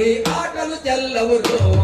నీ ఆటలు తెల్లవురు